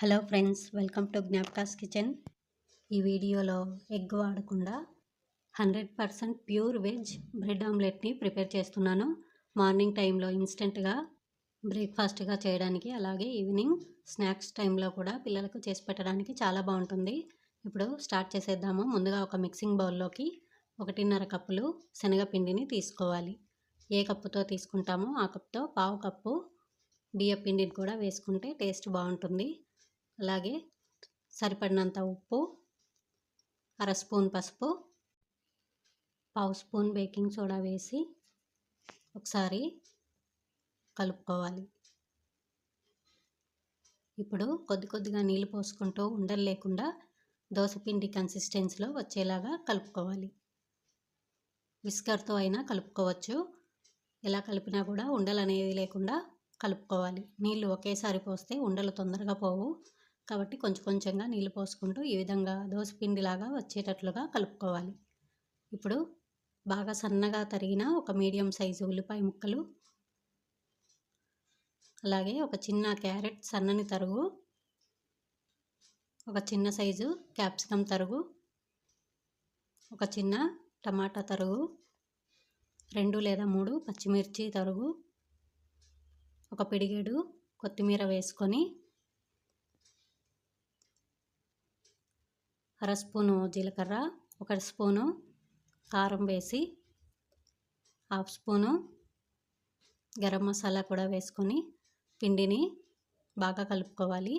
Hello friends welcome to జ్ఞాపకాస్ kitchen. ఈ వీడియోలో ఎగ్ వాడకుండా hundred percent pure veg bread ఆమ్లెట్ని prepare చేస్తున్నాను. మార్నింగ్ టైంలో ఇన్స్టెంట్గా బ్రేక్ఫాస్ట్గా చేయడానికి అలాగే ఈవినింగ్ స్నాక్స్ టైంలో కూడా పిల్లలకు చేసి పెట్టడానికి చాలా బాగుంటుంది. ఇప్పుడు స్టార్ట్ చేసేద్దాము. ముందుగా ఒక మిక్సింగ్ బౌల్లోకి ఒకటిన్నర కప్పులు శనగపిండిని తీసుకోవాలి. ఏ కప్పుతో తీసుకుంటామో ఆ కప్తో పావు కప్పు బియ్య పిండిని కూడా వేసుకుంటే టేస్ట్ బాగుంటుంది. అలాగే సరిపడినంత ఉప్పు అర స్పూన్ పసుపు పావు స్పూన్ బేకింగ్ సోడా వేసి ఒకసారి కలుపుకోవాలి. ఇప్పుడు కొద్ది కొద్దిగా నీళ్ళు పోసుకుంటూ ఉండలు లేకుండా దోసపిండి కన్సిస్టెన్సీలో వచ్చేలాగా కలుపుకోవాలి. విస్కర్తో అయినా కలుపుకోవచ్చు. ఎలా కలిపినా కూడా ఉండలు అనేది లేకుండా కలుపుకోవాలి. నీళ్ళు ఒకేసారి పోస్తే ఉండలు తొందరగా పోవు. కాబట్టి కొంచెం కొంచెంగా నీళ్ళు పోసుకుంటూ ఈ విధంగా పిండిలాగా వచ్చేటట్లుగా కలుపుకోవాలి. ఇప్పుడు బాగా సన్నగా తరిగిన ఒక మీడియం సైజు ఉల్లిపాయ ముక్కలు అలాగే ఒక చిన్న క్యారెట్ సన్నని తరుగు ఒక చిన్న సైజు క్యాప్సికమ్ తరుగు ఒక చిన్న టమాటా తరుగు రెండు లేదా మూడు పచ్చిమిర్చి తరుగు ఒక పిడిగేడు కొత్తిమీర వేసుకొని అర స్పూను జీలకర్ర ఒక స్పూను కారం వేసి హాఫ్ స్పూను గరం మసాలా కూడా వేసుకొని పిండిని బాగా కలుపుకోవాలి.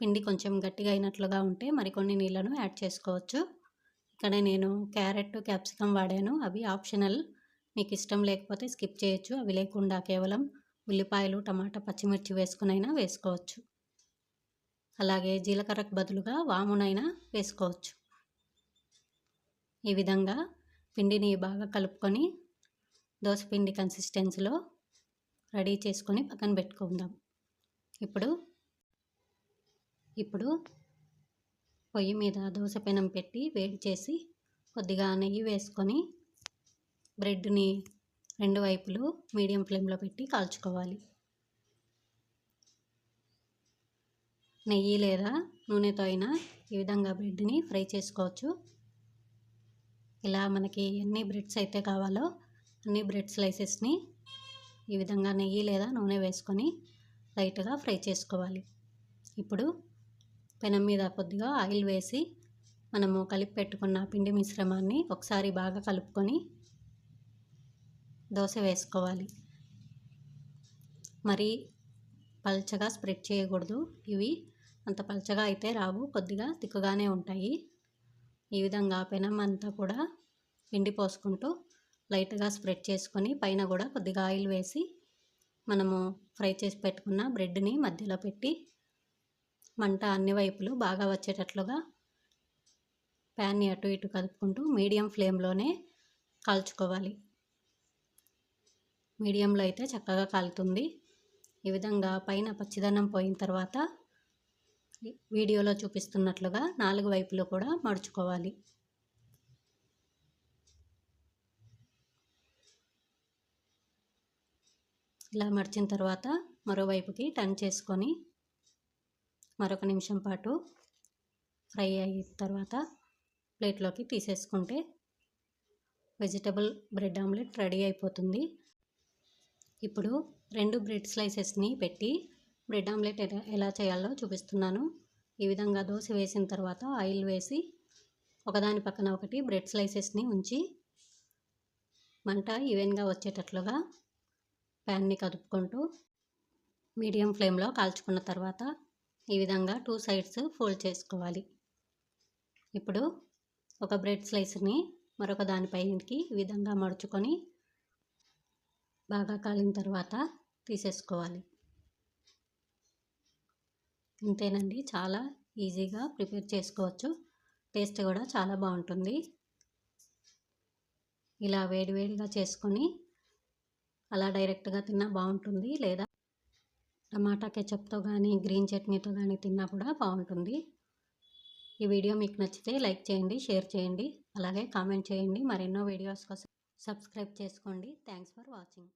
పిండి కొంచెం గట్టిగా అయినట్లుగా ఉంటే మరికొన్ని నీళ్ళను యాడ్ చేసుకోవచ్చు. ఇక్కడ నేను క్యారెట్ క్యాప్సికమ్ వాడాను. అవి ఆప్షనల్. మీకు ఇష్టం లేకపోతే స్కిప్ చేయొచ్చు. అవి లేకుండా కేవలం ఉల్లిపాయలు టమాటా పచ్చిమిర్చి వేసుకునైనా వేసుకోవచ్చు. అలాగే జీలకర్రకు బదులుగా వామునైనా వేసుకోవచ్చు. ఈ విధంగా పిండిని బాగా కలుపుకొని పిండి కన్సిస్టెన్సీలో రెడీ చేసుకొని పక్కన పెట్టుకుందాం. ఇప్పుడు ఇప్పుడు పొయ్యి మీద దోశ పెనం పెట్టి వేడి చేసి కొద్దిగా నెయ్యి వేసుకొని బ్రెడ్ని రెండు వైపులు మీడియం ఫ్లేమ్లో పెట్టి కాల్చుకోవాలి. నెయ్యి లేదా నూనెతో అయినా ఈ విధంగా బ్రెడ్ని ఫ్రై చేసుకోవచ్చు. ఇలా మనకి ఎన్ని బ్రెడ్స్ అయితే కావాలో అన్ని బ్రెడ్ స్లైసెస్ని ఈ విధంగా నెయ్యి లేదా నూనె వేసుకొని లైట్గా ఫ్రై చేసుకోవాలి. ఇప్పుడు పెనం మీద కొద్దిగా ఆయిల్ వేసి మనము కలిపి పెట్టుకున్న పిండి మిశ్రమాన్ని ఒకసారి బాగా కలుపుకొని దోశ వేసుకోవాలి. మరి పల్చగా స్ప్రెడ్ చేయకూడదు. ఇవి అంత పలచగా అయితే రావు కొద్దిగా తిక్కుగానే ఉంటాయి. ఈ విధంగా పెనం అంతా కూడా పిండి పోసుకుంటూ లైట్గా స్ప్రెడ్ చేసుకొని పైన కూడా కొద్దిగా ఆయిల్ వేసి మనము ఫ్రై చేసి పెట్టుకున్న బ్రెడ్ని మధ్యలో పెట్టి మంట అన్ని వైపులు బాగా వచ్చేటట్లుగా ప్యాన్ని అటు ఇటు కలుపుకుంటూ మీడియం ఫ్లేమ్లోనే కాల్చుకోవాలి. మీడియంలో అయితే చక్కగా కాలుతుంది. ఈ విధంగా పైన పచ్చిదనం పోయిన తర్వాత వీడియోలో చూపిస్తున్నట్లుగా నాలుగు వైపులు కూడా మడుచుకోవాలి. ఇలా మడిచిన తర్వాత మరోవైపుకి టర్న్ చేసుకొని మరొక నిమిషం పాటు ఫ్రై అయిన తర్వాత ప్లేట్లోకి తీసేసుకుంటే వెజిటబుల్ బ్రెడ్ ఆమ్లెట్ రెడీ అయిపోతుంది. ఇప్పుడు రెండు బ్రెడ్ స్లైసెస్ని పెట్టి బ్రెడ్ ఆమ్లెట్ ఎలా ఎలా చేయాలో చూపిస్తున్నాను. ఈ విధంగా దోశ వేసిన తర్వాత ఆయిల్ వేసి ఒకదాని పక్కన ఒకటి బ్రెడ్ స్లైసెస్ని ఉంచి మంట ఈవెన్గా వచ్చేటట్లుగా ప్యాన్ని కదుపుకుంటూ మీడియం ఫ్లేమ్లో కాల్చుకున్న తర్వాత ఈ విధంగా టూ సైడ్స్ ఫోల్డ్ చేసుకోవాలి. ఇప్పుడు ఒక బ్రెడ్ స్లైస్ని మరొక దానిపైకి ఈ విధంగా మడుచుకొని బాగా కాలిన తర్వాత తీసేసుకోవాలి. అంతేనండి చాలా ఈజీగా ప్రిపేర్ చేసుకోవచ్చు. టేస్ట్ కూడా చాలా బాగుంటుంది. ఇలా వేడివేడిగా చేసుకొని అలా డైరెక్ట్గా తిన్నా బాగుంటుంది. లేదా టమాటా కెచప్తో కానీ గ్రీన్ చట్నీతో కానీ తిన్నా కూడా బాగుంటుంది. ఈ వీడియో మీకు నచ్చితే లైక్ చేయండి షేర్ చేయండి. అలాగే కామెంట్ చేయండి. మరెన్నో వీడియోస్ కోసం సబ్స్క్రైబ్ చేసుకోండి. Thanks for watching.